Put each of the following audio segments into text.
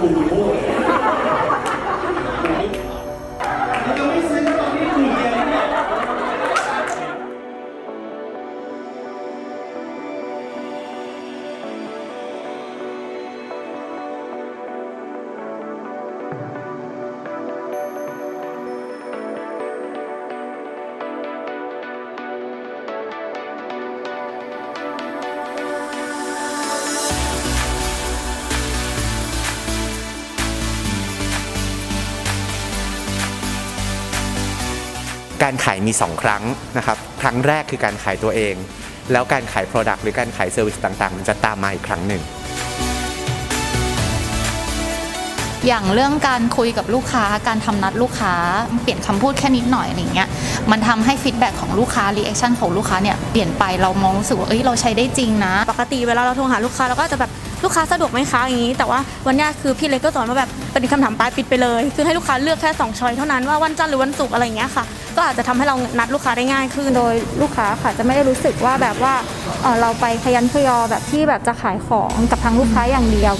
กู การขายมี 2 ครั้งนะครับ ครั้งแรกคือการขายตัวเอง แล้วการขาย Product หรือการขาย Service ต่างๆ มันจะตามมาอีกครั้งหนึ่ง อย่างเรื่องการคุยกับลูกค้าการทำนัดลูกค้าเปลี่ยนคำพูดแค่นิดหน่อยอะไรเงี้ยมันทำให้ฟีดแบ็กของลูกค้ารีแอคชั่นของลูกค้าเนี่ยเปลี่ยนไปเรามองรู้สึกว่าเอ้ยเราใช้ได้จริงนะ ปกติเวลาเราโทรหาลูกค้าเราก็จะแบบลูกค้าสะดวกไหมคะอย่างนี้ แต่ว่าวันเนี้ยคือพี่เล็กก็สอนว่าแบบเป็นคำถามปลายปิดไปเลย คือให้ลูกค้าเลือกแค่ 2ช้อยเท่านั้นว่าวันจันทร์หรือวันศุกร์อะไรอย่างเงี้ยค่ะ ก็อาจจะทำให้เรานัดลูกค้าได้ง่ายขึ้นโดยลูกค้าค่ะจะไม่ได้รู้สึกว่าแบบว่าเอ่อเราไปขยันขยอแบบที่แบบจะขายของกับทางลูกค้าอย่างเดียว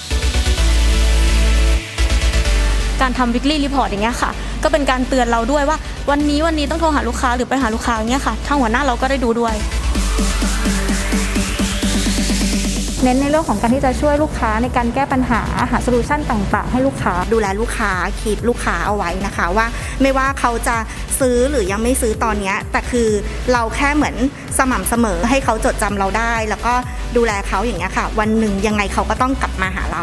การทำ weekly report อย่างเงี้ยค่ะ ก็เป็นการเตือนเราด้วยว่า วันนี้วันนี้ต้องโทรหาลูกค้าหรือไปหาลูกค้าอย่างเงี้ยค่ะทางหัวหน้าเราก็ได้ดูด้วย เน้นในเรื่องของการที่จะช่วยลูกค้าในการแก้ปัญหาหาโซลูชันต่าง ๆ ให้ลูกค้า ดูแลลูกค้าคิดลูกค้าเอาไว้นะคะว่า ไม่ว่าเขาจะซื้อหรือยังไม่ซื้อตอนนี้แต่คือเราแค่เหมือนสม่ำเสมอให้เขาจดจำเราได้ แล้วก็ดูแลเขาอย่างเงี้ยค่ะ วันหนึ่งยังไงเขาก็ต้องกลับมาหาเรา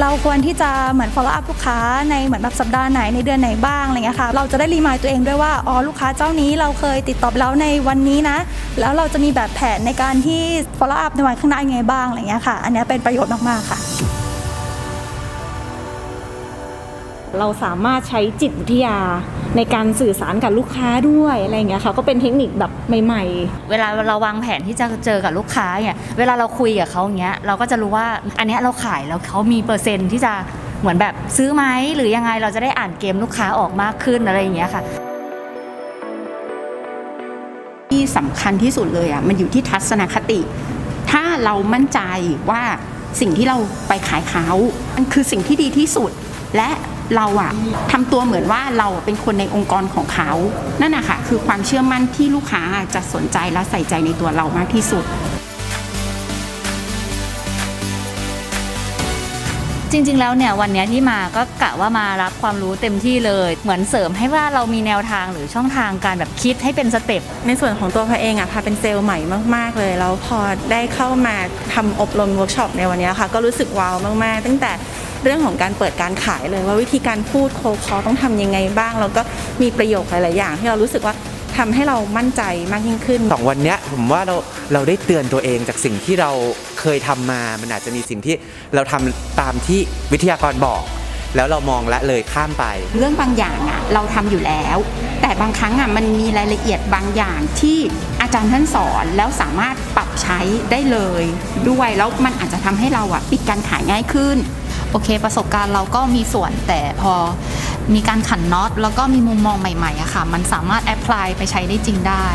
เราควรที่จะเหมือน follow up ลูกค้าในเหมือนแบบสัปดาห์ไหนในเดือนไหนบ้างอะไรเงี้ยค่ะ เราจะได้รีมายตัวเองด้วยว่าอ๋อลูกค้าเจ้านี้เราเคยติดต่อแล้วในวันนี้นะ แล้วเราจะมีแบบแผนในการที่ follow up ในวันข้างหน้ายังไงบ้างอะไรเงี้ยค่ะ อันนี้เป็นประโยชน์มากๆค่ะ เราสามารถใช้จิตวิทยาในการสื่อสารกับลูกค้าด้วยอะไรอย่างเงี้ยค่ะก็เป็นเทคนิคแบบใหม่ ๆ เวลาเราวางแผนที่จะเจอกับลูกค้าเนี่ยเวลาเราคุยกับเขาอย่างเงี้ยเราก็จะรู้ว่าอันเนี้ยเราขายแล้วเขามีเปอร์เซ็นต์ที่จะเหมือนแบบซื้อไหมหรือยังไงเราจะได้อ่านเกมลูกค้าออกมากขึ้นอะไรอย่างเงี้ยค่ะที่สำคัญที่สุดเลยอะมันอยู่ที่ทัศนคติ ถ้าเรามั่นใจว่าสิ่งที่เราไปขายเขามันคือสิ่งที่ดีที่สุด และ เราอะทำตัวเหมือนว่าเราเป็นคนในองค์กรของเขานั่นนะคะคือความเชื่อมั่นที่ลูกค้าจะสนใจและใส่ใจในตัวเรามากที่สุด จริง ๆ แล้วเนี่ยวันเนี้ยที่มาก็กะว่ามารับความรู้เต็มที่เลย เหมือนเสริมให้ว่าเรามีแนวทางหรือช่องทางการแบบคิดให้เป็นสเต็ป ในส่วนของตัวพาเองอะพาเป็นเซลล์ใหม่มาก ๆ เลย แล้วพอได้เข้ามาทำอบรมเวิร์กช็อปในวันนี้ค่ะ ก็รู้สึกว้าวมาก ๆ ตั้งแต่ เรื่องของการเปิดการขายเลยว่าวิธีการพูดโคคอต้องทำยังไงบ้างแล้วก็มีประโยคหลาย ๆ อย่างที่เรารู้สึกว่าทำให้เรามั่นใจมากยิ่งขึ้นสองวันเนี้ยผมว่าเราเราได้เตือนตัวเองจากสิ่งที่เราเคยทำมา มันอาจจะมีสิ่งที่เราทำตามที่วิทยากรบอก แล้วเรามองละเลยข้ามไป เรื่องบางอย่างอะเราทำอยู่แล้ว แต่บางครั้งอะมันมีรายละเอียดบางอย่างที่อาจารย์ท่านสอนแล้วสามารถปรับใช้ได้เลยด้วยแล้วมันอาจจะทำให้เราอะปิดการขายง่ายขึ้น โอเค ประสบการณ์เราก็มีส่วนแต่พอมีการขันน็อตแล้วก็มีมุมมองใหม่ๆอะค่ะ มันสามารถแอพพลายไปใช้ได้จริงได้